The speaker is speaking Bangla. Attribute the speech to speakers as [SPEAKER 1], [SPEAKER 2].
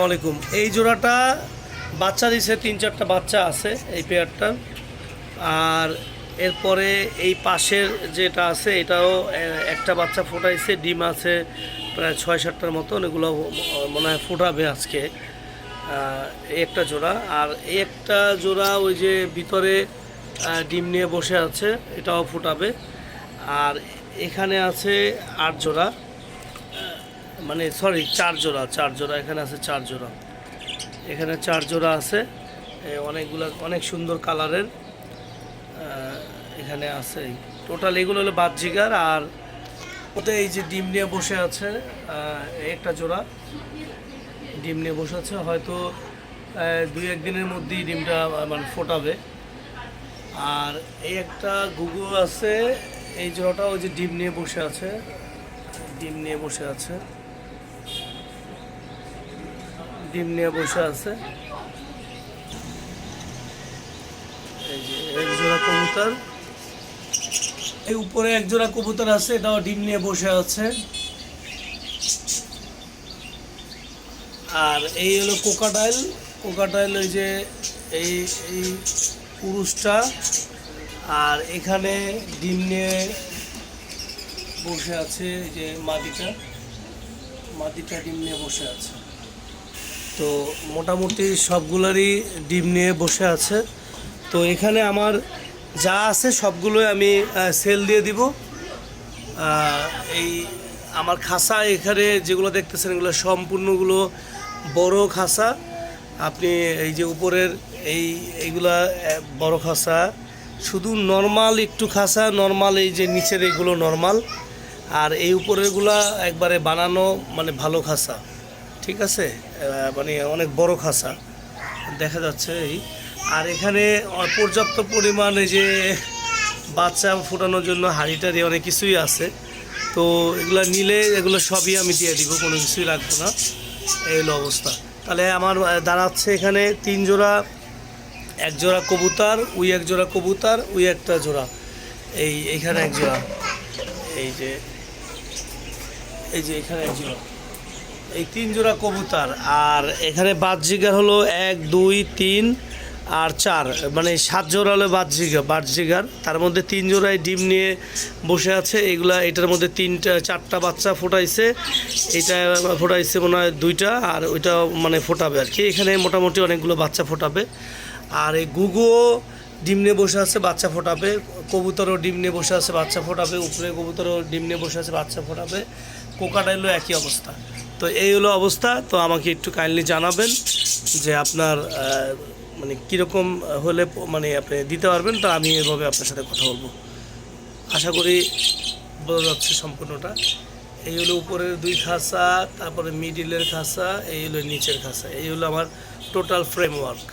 [SPEAKER 1] আসসালামু আলাইকুম। এই জোড়াটা বাচ্চা দিছে, তিন চারটা বাচ্চা আছে এই পেয়ারটা আর এরপরে এই পাশের যেটা আছে, এটাও একটা বাচ্চা ফোটাইছে, ডিম আছে প্রায় ছয় সাতটার মতন, এগুলো মনে হয় ফোটাবে আজকে। একটা জোড়া। আর একটা জোড়া ওই যে ভিতরে ডিম নিয়ে বসে আছে, এটাও ফোটাবে। আর এখানে আছে আট জোড়া। মানে সরি চার জোড়া চার জোড়া, এখানে আছে চার জোড়া। এখানে চার জোড়া আছে অনেকগুলো, অনেক সুন্দর কালারের এখানে আছে। টোটাল এগুলো হলো বাহ্যিকার, আর ওতে এই যে ডিম নিয়ে বসে আছে একটা জোড়া ডিম নিয়ে বসে আছে। হয়তো দুই একদিনের মধ্যেই ডিমটা মানে ফোটাবে। আর এই একটা গুগু আছে, এই জোড়াটা ওই যে ডিম নিয়ে বসে আছে, ডিম নিয়ে বসে আছে। ডিম নিয়ে বসে আছে। এই যে এক জোড়া কবুতর। এই উপরে এক জোড়া কবুতর আছে, এটাও ডিম নিয়ে বসে আছে। আর এই হলো কোকাটাইল। কোকাটাইল ওই যে এই এই পুরুষটা। আর এখানে ডিম নিয়ে বসে আছে এই যে মাটিটা। মাটিটা ডিম নিয়ে বসে আছে। তো মোটামুটি সবগুলোরই ডিম নিয়ে বসে আছে। তো এখানে আমার যা আছে সবগুলোই আমি সেল দিয়ে দিব। এই আমার খাসা এখানে যেগুলো দেখতেছেন এগুলো সম্পূর্ণগুলো বড় খাসা। আপনি এই যে উপরের এই, এইগুলা বড় খাসা। শুধু নর্মাল একটু খাসা নর্মাল এই যে নিচের এইগুলো নর্মাল আর এই উপরেরগুলা একবারে বানানো মানে ভালো খাসা। ঠিক আছে? মানে অনেক বড় খাসা দেখা যাচ্ছে এই। আর এখানে পর্যাপ্ত পরিমাণে যে বাচ্চা ফোটানোর জন্য হাঁড়ি টাড়ি অনেক কিছুই আছে। তো এগুলো নিলে এগুলো সবই আমি দিয়ে দিব, কোনো কিছুই রাখব না। এই হলো অবস্থা। তাহলে আমার দাঁড়াচ্ছে এখানে তিন জোড়া, এক জোড়া কবুতর উই এক জোড়া কবুতর উই একটা জোড়া। এই এইখানে এক জোড়া। এই যে এই যে এখানে এক জোড়া। এই তিন জোড়া কবুতর, আর এখানে বাহ্যিকার হলো এক, দুই, তিন আর চার। মানে সাত জোড়া হলো বাহ্যিকা বাহ্যিকার তার মধ্যে তিন জোড়ায় ডিম নিয়ে বসে আছে। এগুলা, এটার মধ্যে তিনটা, চারটা বাচ্চা ফোটাইছে। এটা ফোটাইছে মনে হয় দুইটা, আর ওইটা মানে ফোটাবে আর কি। এখানে মোটামুটি অনেকগুলো বাচ্চা ফোটাবে। আর এই গুগুও ডিম নিয়ে বসে আছে, বাচ্চা ফোটাবে। কবুতরও ডিম নিয়ে বসে আছে, বাচ্চা ফোটাবে। উপরে কবুতরও ডিম নিয়ে বসে আছে, বাচ্চা ফোটাবে। কোকাটাইলও একই অবস্থা। তো এই হলো অবস্থা। তো আমাকে একটু কাইন্ডলি জানাবেন যে আপনার মানে কীরকম হলে মানে আপনি দিতে পারবেন। তো আমি এভাবে আপনার সাথে কথা বলব। আশা করি বোঝা যাচ্ছে সম্পূর্ণটা। এই হলো উপরের দুই খাসা, তারপরে মিডিলের খাসা, এই হলো নিচের খাসা। এই হলো আমার টোটাল ফ্রেমওয়ার্ক